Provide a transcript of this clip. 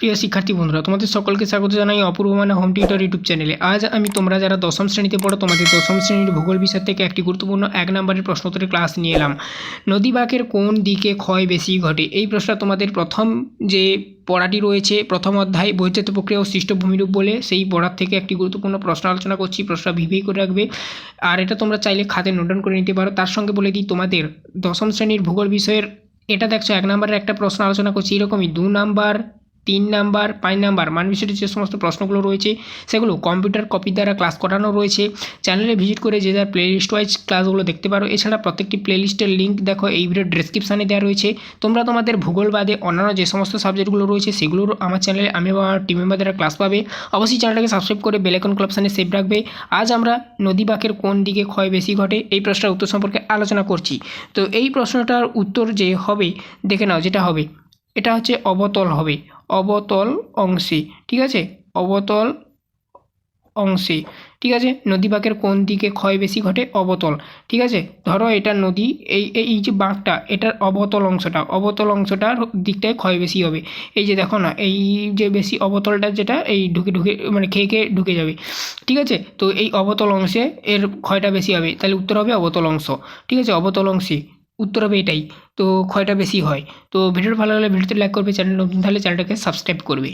প্রিয় শিক্ষার্থী বন্ধুরা, তোমাদের সকলকে স্বাগত জানাই অপূর্ব মানে হোম টিউটর ইউটিউব চ্যানেলে আজ আমি তোমরা যারা দশম শ্রেণীতে পড়ো, তোমাদের দশম শ্রেণির ভূগোল বিষয় থেকে একটি গুরুত্বপূর্ণ এক নম্বরের প্রশ্নোত্তরের ক্লাস নিয়ে এলাম। নদী বাঁকের কোন দিকে ক্ষয় বেশি ঘটে? এই প্রশ্নটা তোমাদের প্রথম যে পড়াটি রয়েছে, প্রথম অধ্যায় বৈচিত্র প্রক্রিয়া ও সৃষ্ট ভূমিরূপ বলে, সেই পড়ার থেকে একটি গুরুত্বপূর্ণ প্রশ্ন আলোচনা করছি, প্রশ্নটা ভিভেই করে রাখবে। আর এটা তোমরা চাইলে খাতে নোট ডাউন করে নিতে পারো। তার সঙ্গে বলে দিই, তোমাদের দশম শ্রেণির ভূগোল বিষয়ের, এটা দেখছ, এক নম্বরের একটা প্রশ্ন আলোচনা করছি, এরকমই দু নাম্বার তিন নাম্বার, পাঁচ নাম্বার, মান বিষয়ের যে সমস্ত প্রশ্নগুলো রয়েছে, সেগুলো কম্পিউটার কপি দ্বারা ক্লাস করানো রয়েছে। চ্যানেলে ভিজিট করে যে যার প্লেলিস্ট ওয়াইজ ক্লাসগুলো দেখতে পারো। এছাড়া প্রত্যেকটি প্লেলিস্টের লিঙ্ক দেখো, এই ভিডিওর ডেসক্রিপশানে দেওয়া রয়েছে। তোমরা তোমাদের ভূগোল বাদে অন্যান্য যে সমস্ত সাবজেক্টগুলো রয়েছে, সেগুলোর আমার চ্যানেলে আমি এবং আমার টিম মেম্বারদের ক্লাস পাবে। অবশ্যই চ্যানেলটাকে সাবস্ক্রাইব করে বেলাইকন ক্লাবসানে সেভ রাখবে। আজ আমরা নদী বাঁকের কোন দিকে ক্ষয় বেশি ঘটে, এই প্রশ্নের উত্তর সম্পর্কে আলোচনা করছি। তো এই প্রশ্নটার উত্তর যে হবে, দেখে নাও যেটা হবে। এটা হচ্ছে অবতল হবে। অবতল অংশে, ঠিক আছে? অবতল অংশে, ঠিক আছে? নদী বাঁকের কোন দিকে ক্ষয় বেশি ঘটে? অবতল, ঠিক আছে? ধরো এটা নদী, এই, এই- যে বাঁকটা এটার অবতল অংশটা, অবতল অংশটার দিকটায় ক্ষয় বেশি হবে। এই যে দেখো না, এই যে বেশি অবতলটা যেটা, এই ঢুকে ঢুকে মানে খেয়ে খেয়ে ঢুকে যাবে, ঠিক আছে? তো এই অবতল অংশে এর ক্ষয়টা বেশি হবে, তাহলে উত্তর হবে অবতল অংশ, ঠিক আছে? অবতল অংশে উত্তর হবে এটাই। তো ক্ষয়টা বেশি হয়। তো ভিডিওটা ভালো লাগলে ভিডিওতে লাইক করবে, চ্যানেল নতুন তাহলে চ্যানেলটাকে সাবস্ক্রাইব করবে।